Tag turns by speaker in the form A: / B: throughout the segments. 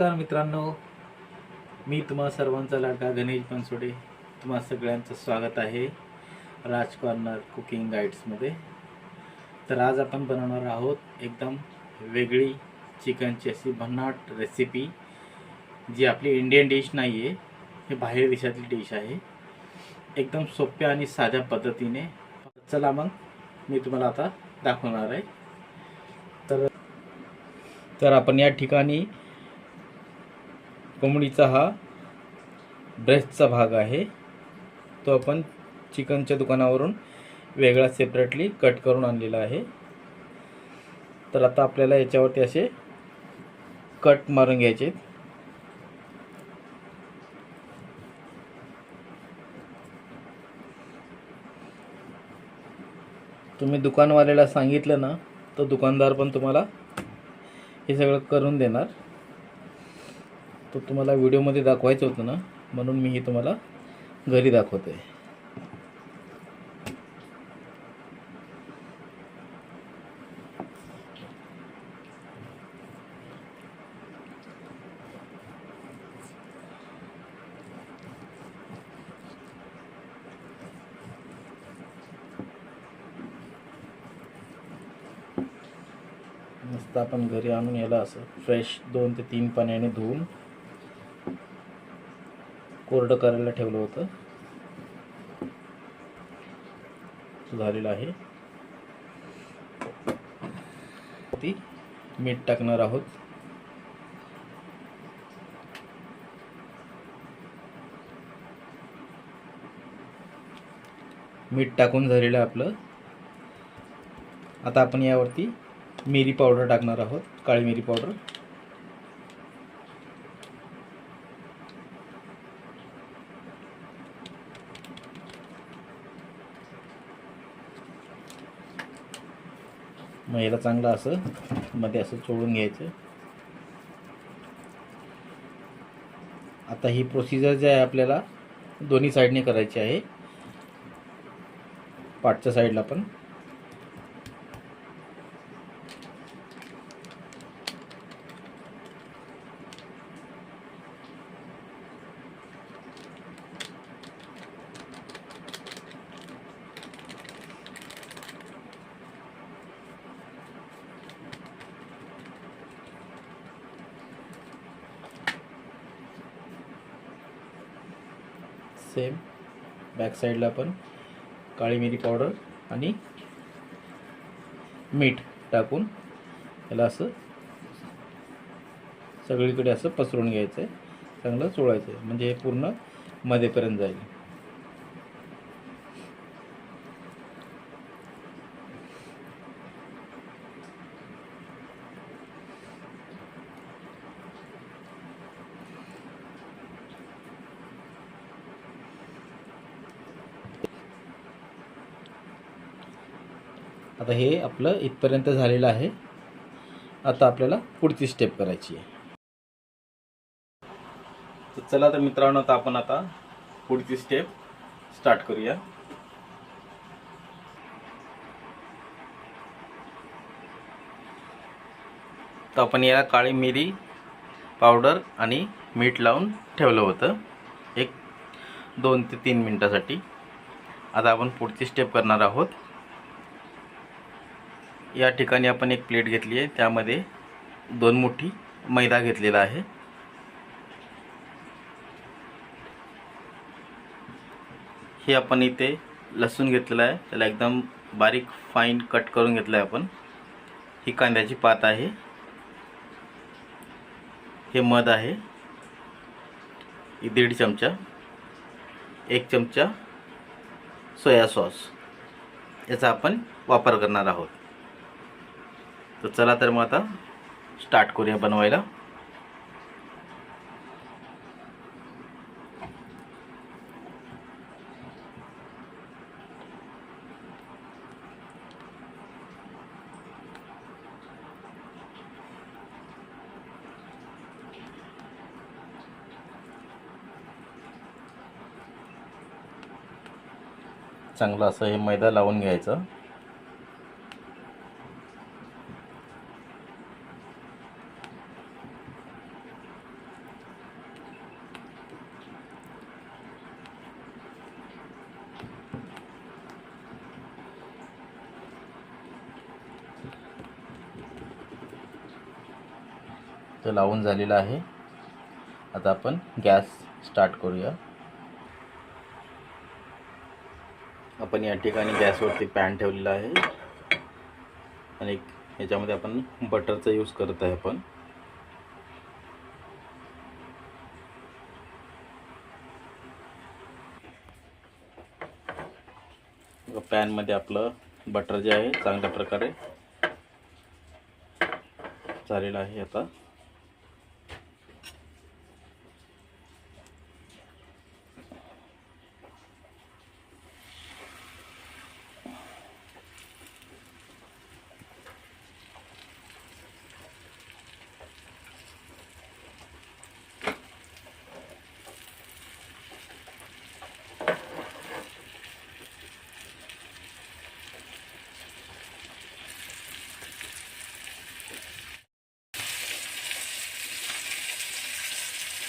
A: नमस्कार मित्रांनो. मी तुम्हा सर्वांचा लाडका गणेश बनसोडे. तुम्हा सगळ्यांचं स्वागत आहे राज कॉर्नर कुकिंग गाईड्समध्ये तर आज आपण बनवणार आहोत एकदम वेगळी चिकनची अशी भन्नाट रेसिपी जी आपली इंडियन डिश नाही आहे हे बाहेर देशातली डिश आहे. एकदम सोप्या आणि साध्या पद्धतीने. चला मग मी तुम्हाला आता दाखवणार आहे. तर तर आपण या ठिकाणी कोंबडीचा हा ब्रेस्टचा भाग आहे. तो आपण चिकनच्या दुकानावरून वेगळा सेपरेटली कट करून आणलेला आहे. तर आता आपल्याला याच्यावरती असे कट मारून घ्यायचे तुम्ही दुकानवाल्याला सांगितलं ना तर दुकानदार पण तुम्हाला हे सगळं करून देणार. तो तुम्हाला व्हिडिओमध्ये दाखवायचं होतं ना म्हणून मी हे तुम्हाला घरी दाखवतो आहे मस्त आपण घरी आणून याला असं फ्रेश दोन ते तीन पाण्याने धुवून कोरडं करायला ठेवलं होतं. झालेलं आहे. ती मीठ टाकणार आहोत. मीठ टाकून झालेलं आहे आपलं. आता आपण यावरती मिरी पावडर टाकणार आहोत काळी मिरी पावडर. मग याला चांगलं असं मध्ये असं चोळून घ्यायचं. आता ही प्रोसिजर जी आहे आपल्याला दोन्ही साईडने करायची आहे. पाठच्या साईडला पण. सेम बॅक साईडला पण काळी मिरी पावडर आणि मीठ टाकून याला असं सगळीकडे असं पसरून घ्यायचं आहे चांगलं चोळायचं आहे म्हणजे हे पूर्ण मध्येपर्यंत जाईल. आता हे आपलं इथपर्यंत झालेलं आहे. आता आपल्याला पुढची स्टेप करायची आहे. तर चला तर मित्रांनो आता आपण आता पुढची स्टेप स्टार्ट करूया. तर आपण याला काळी मिरी पावडर आणि मीठ लावून ठेवलं होतं. एक दोन ते तीन मिनटासाठी. आता आपण पुढची स्टेप करणार आहोत. या ठिकाणी आपण एक प्लेट घेतली आहे. त्यामध्ये दोन मुठी मैदा घेतलेला आहे. हे आपण इथे लसूण घेतलेलं आहे. त्याला एकदम बारीक फाईन कट करून घेतलं आहे आपण. ही कांद्याची पात आहे. हे मध आहे. ही दीड चमचा एक चमचा सोया सॉस याचा आपण वापर करणार आहोत. तर चला तर मग आता स्टार्ट करूया बनवायला. चांगलं असं हे मैदा लावून घ्यायचं. इथं लावून झालेलं आहे. आता आपण गॅस स्टार्ट करूया. आपण या ठिकाणी गॅसवरती पॅन ठेवलेला आहे. आणि याच्यामध्ये आपण बटरचा यूज करत आहे आपण. पॅनमध्ये आपलं बटर जे आहे चांगल्या प्रकारे झालेलं आहे आता.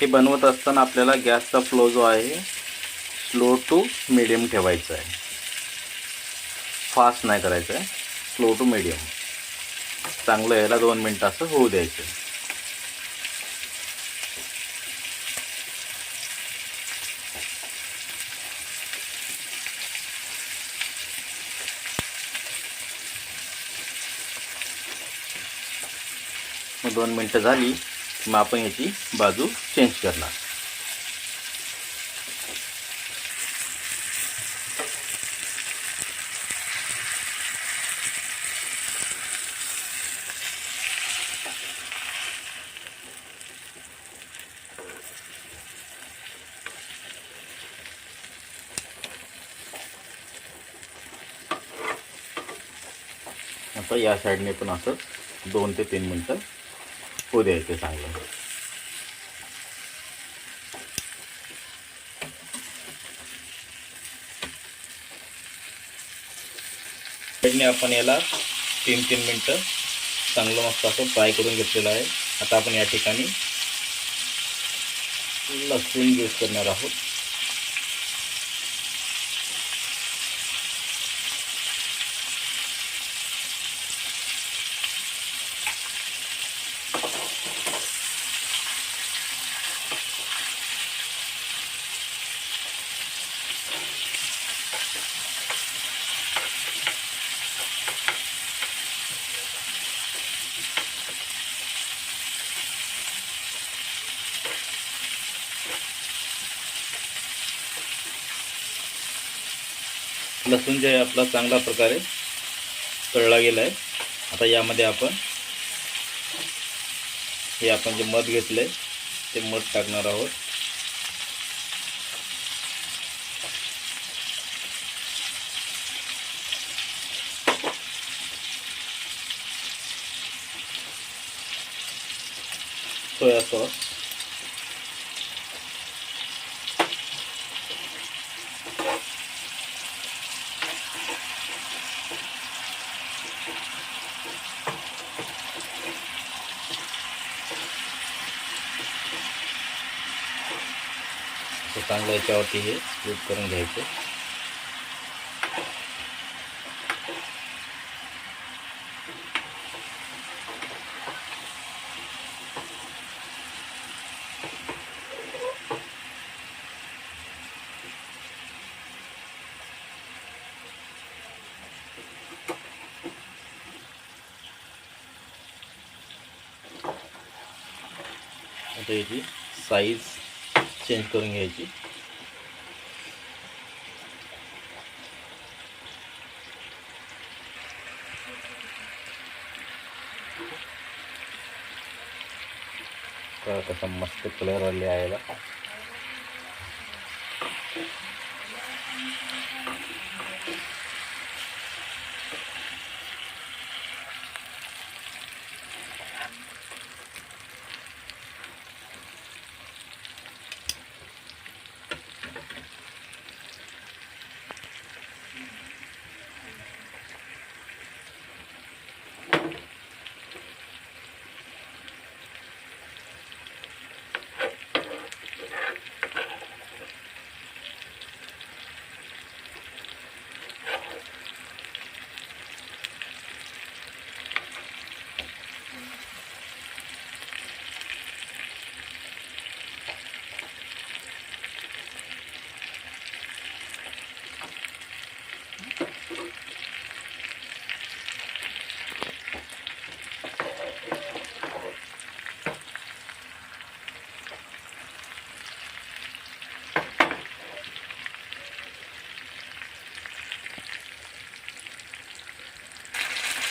A: हे बनवत असताना आपल्याला गॅसचा फ्लो जो आहे स्लो टू मिडियम ठेवायचा आहे. फास्ट नाही करायचं आहे स्लो टू मिडियम चांगलं यायला दोन मिनटं असं होऊ द्यायचं. मग दोन मिनटं झाली. मग आपण याची बाजू चेंज करणार. आता या साईडने पण असं दोन ते तीन मिनटं होऊ द्यायचं चांगलं. साईडने आपण याला तीन तीन मिनटं चांगलं मस्त असं फ्राय करून घेतलेलं आहे. आता आपण या ठिकाणी लसूण यूज करणार आहोत. लसूण जे आहे आपला चांगल्या प्रकारे तळला गेला आहे आता यामध्ये आपण हे आपण जे मध घेतलं आहे ते मध टाकणार आहोत. Soya sauce. तर चांगलं याच्यावरती हे यूज़ करून चेंज करून घ्यायची तर कसा मस्त कलर आले यायला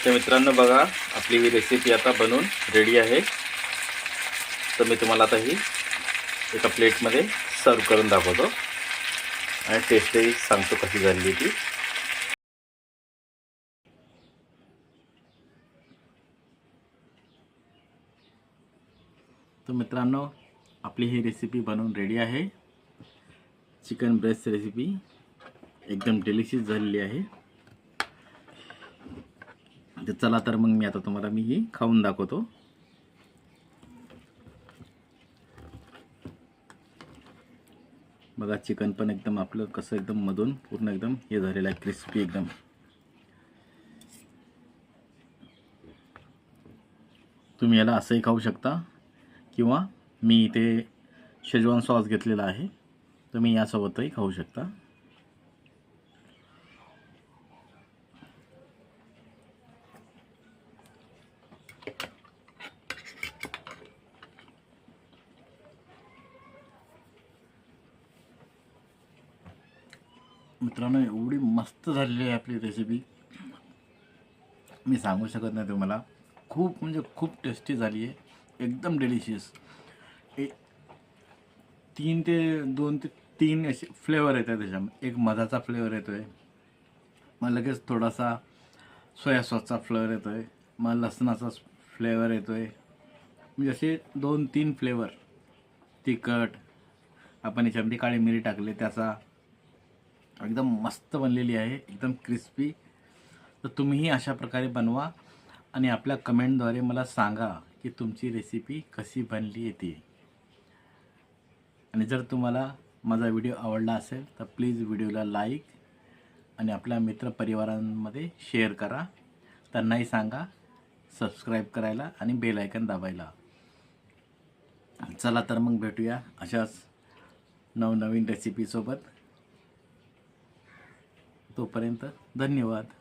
A: तर मित्रांनो बघा आपली ही रेसिपी आता बनवून रेडी आहे. तर मी तुम्हाला आता ही एका प्लेटमध्ये सर्व करून दाखवतो. आणि टेस्टही सांगतो कशी झाली ती. तर मित्रांनो आपली ही रेसिपी बनवून रेडी आहे. चिकन ब्रेस्ट रेसिपी एकदम डिलिशियस झालेली आहे. तर चला तर मग मी आता तुम्हाला मी ही खाऊन दाखवतो. बघा चिकन पण एकदम आपलं कसं एकदम मधून पूर्ण एकदम हे झालेलं आहे क्रिस्पी एकदम. तुम्ही याला असंही खाऊ शकता किंवा मी इथे शेजवान सॉस घेतलेला आहे तुम्ही यासोबतही खाऊ शकता. मित्रांनो एवढी मस्त झालेली आहे आपली रेसिपी मी सांगू शकत नाही तुम्हाला. खूप म्हणजे खूप टेस्टी झाली आहे. एकदम डेलिशियस ए तीन ते दोन ते तीन असे फ्लेवर येत आहे त्याच्यामध्ये. एक मधाचा फ्लेवर येतो आहे मग लगेच थोडासा सोया सॉसचा फ्लेवर येतो आहे मग लसणाचा फ्लेवर येतो आहे म्हणजे असे दोन तीन फ्लेवर तिखट. आपण याच्यामध्ये काळी मिरी टाकले त्याचा एकदम मस्त बनलेली आहे एकदम क्रिस्पी तर तुम्हीही अशा प्रकारे बनवा आणि आपल्या कमेंटद्वारे मला सांगा की तुमची रेसिपी कशी बनली येते आणि जर तुम्हाला माझा व्हिडिओ आवडला असेल तर प्लीज व्हिडिओला लाईक आणि आपल्या मित्रपरिवारांमध्ये शेअर करा. त्यांनाही सांगा सबस्क्राईब करायला आणि बेल आयकन दाबायला. चला तर मग भेटूया अशाच नवनवीन रेसिपीसोबत तोपर्यंत धन्यवाद.